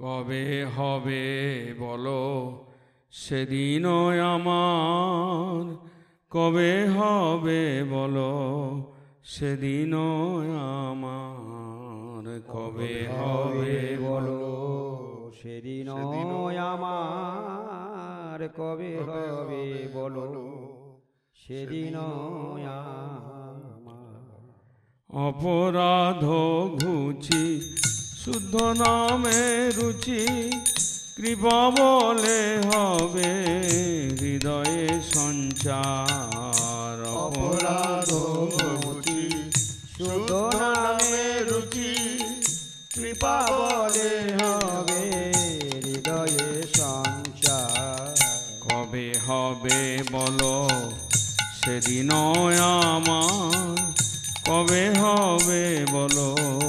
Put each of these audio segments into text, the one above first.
কবে হবে বলো? সেদিন আমার কবে হবে বলো? সেদিন আমার কবে হবে বলো? সেদিন আমার কবে হবে বলো? সেদিন আমার অপরাধ ঘুচি শুদ্ধ নামে রুচি কৃপা বলে হবে হৃদয়ে সঞ্চার। অপরাধ শুদ্ধ নামে রুচি কৃপা বলে হবে হৃদয়ে সঞ্চার। কবে হবে বলো? সেদিন আমার। কবে হবে বলো?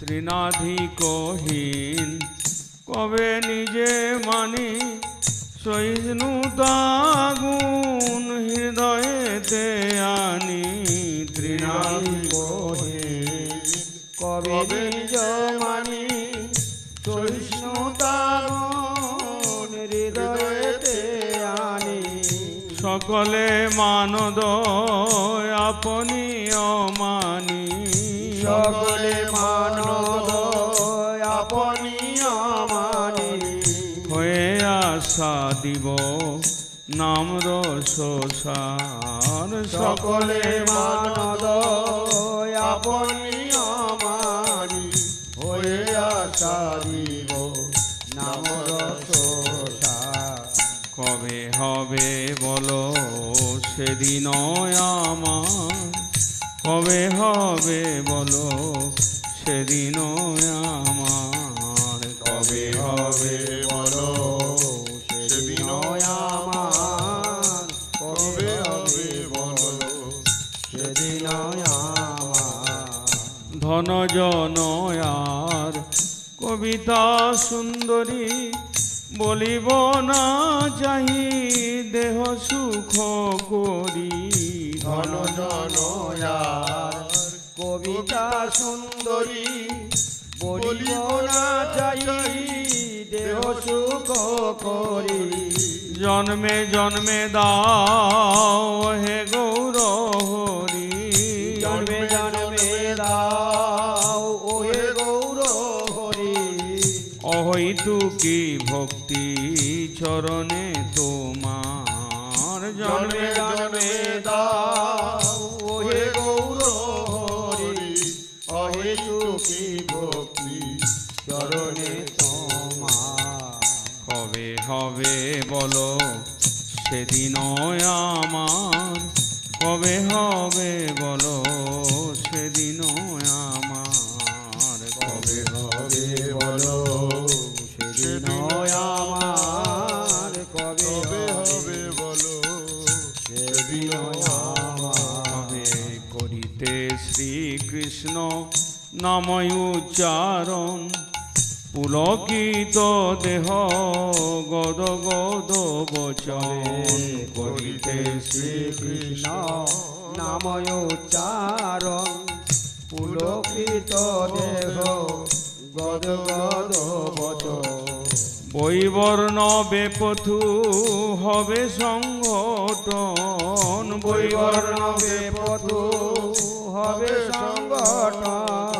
তৃণাধিকহীন কবে নিজে মানি সহিষ্ণুতা গুণ হৃদয়েতে আনি? তৃণাধিকহীন কবে নিজ মানি সহিষ্ণুতা গুণ হৃদয়েতে আনি? সকলে মানদ আপনি অমানি সকলে মানব আশা দিব, নাম রসার সকলে মানদ আপনি আমারি হয়ে আশা দিব, নাম রসা কবে হবে বলো সেদিন আমার। কবে হবে বলো সেদিন আমার। ধন জনয়ার। কবিতা সুন্দরী, বলিব না চাহি দেহ সুখ করি। ধন কবিতা সুন্দরী, বলিব না চাই দেহ সুখ করি। জন্মে জন্মে দাও হে গৌর হরি জন্মে জন্মে দাও ওহে গৌর হরি অহৈতুকি ভক্তি চরণে তোমার জন্মে জন্মে দাও ওহে গৌর হরি অহে তুকি ভক্তি চরণে তোমার। কবে হবে বলো সেদিন আমার কবে হবে বলো? সেদিন আমার। কবে হবে বলো? সেদিন আমার। কবে হবে বলো? সেদিন হবে করিতে শ্রীকৃষ্ণ নাময় উচ্চারণ। পুলকিত দেহ গদ গদ বচন করিতে শ্রীকৃষ্ণ নাময় উচ্চারণ। পুলকিত দেহ গদ গদ বচ বৈবর্ণ বেপথু হবে সংগঠন। বৈবর্ণ বেপথু হবে সংগঠন।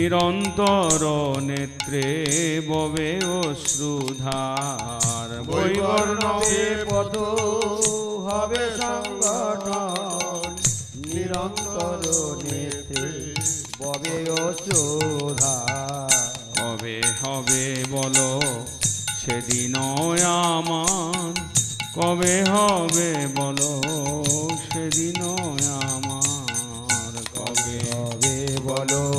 নিরন্তর নেত্রে ববে অশ্রুধার। বৈবর্ণ বেপথু হবে সংগঠন নিরন্তর নেত্রে ববে অশ্রোধা কবে হবে বলো সেদিন আমার কবে হবে বলো সেদিন আমার কবে হবে বলো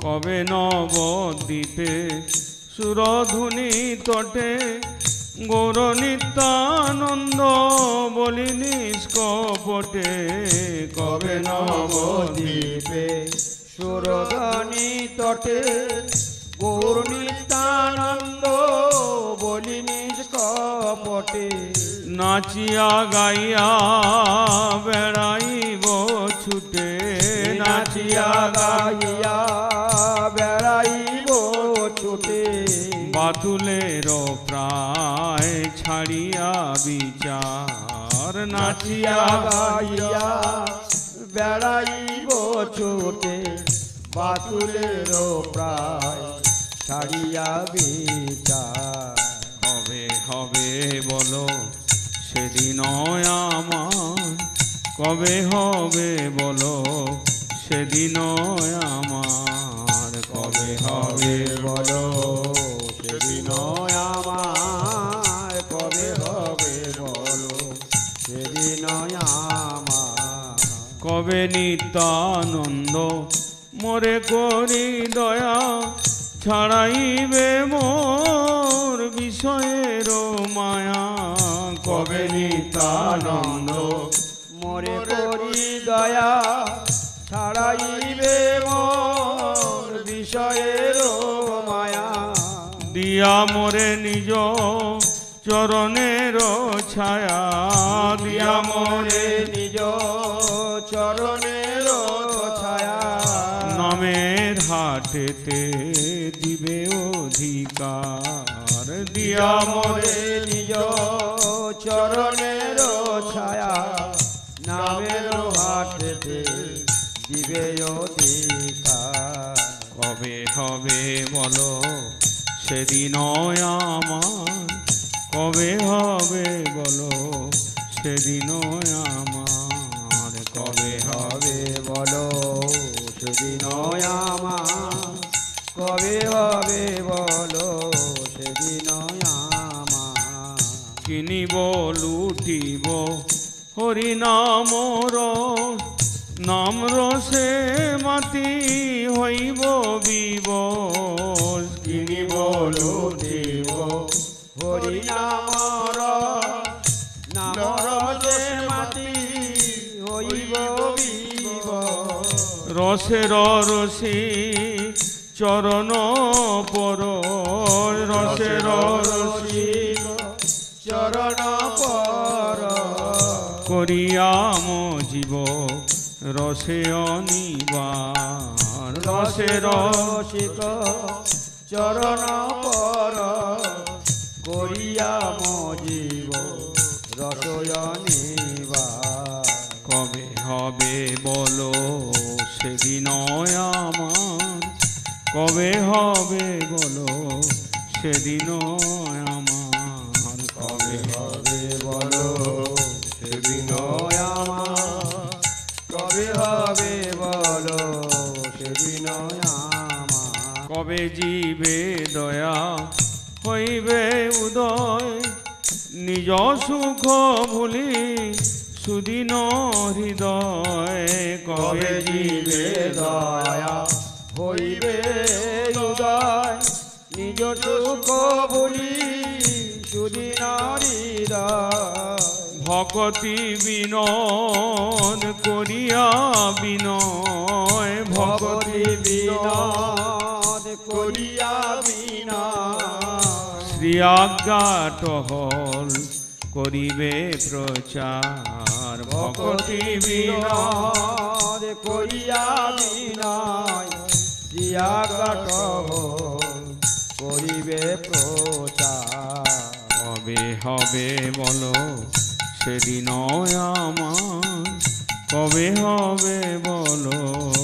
কবে নবদ্বীপে সুরধুনি তটে গৌর নিত্যানন্দ বলি নিষ্কপটে? কবে নবদ্বীপে নবদ্বীপে সুরধনী তটে গৌর নিত্যানন্দ বলি নিজ কপটে নাচিয়া গাইয়া বেড়াইব ছুটে নাচিয়া গাইয়া বেড়াইব ছুটে বাতুলের প্রায় ছাড়িয়া বিচার নাচিয়া গাইয়া বেড়াইব ছুটে বাতুলের প্রায় ছাড়িয়া বিচার। হবে হবে বলো সেদিন আমার কবে হবে বলো? সেদিন আমার। কবে হবে বলো? সেদিন আমার। কবে হবে বলো? সেদিন আমার। কবে নিত্যানন্দ? মোরে করি দয়া, ছাড়াইবে মোর বিষয়ের মায়া। কবে করি দয়া ছাড়াইবে মোর বিষয়ের মায়া। দিয়া মোরে নিজ চরণের ছায়া। দিয়া মোরে নিজ চরণের ছায়া। নামের হাটেতে দিবে অধিকার। দিয়া মোরে নিজ চরণের অধিকার। কবে হবে বলো? সেদিন আমার। কবে হবে বলো? সেদিন আমার। কবে হবে বলো? সেদিন আমার। কবে হবে বলো? সেদিন আমার। কিনিব, লুটিব হরি নাম নাম রসে মাতি হইব বিবশ, কিনিব লুটিব। হরি নামর নামর যে মাটি হইব বিব রসের রসি চরণ পর রসের রসি চরণ পর করিয়াম জীব। রসে অনিবার রসের রসিক চরণ পর করিয়া মজিব রসয়নিবা কবে হবে বলো সেদিন আমার, কবে হবে বলো সেদিন আমার। কবে জীবে দয়া হইবে উদয়। নিজ সুখ ভুলি সুদিন হৃদয় কবে জীবে দয়া হইবে উদয়। নিজ সুখ বলি সুদিন হৃদয়। ভকতি বিনন করিয়া বিনয়। ভকতি বিনোদ আজ্ঞা করিবে প্রচার। ভকতি বিনয় করিয়া বিনয় কাট করিবে প্রচার। কবে হবে, বলো সেদিন আমার। কবে, হবে, বলো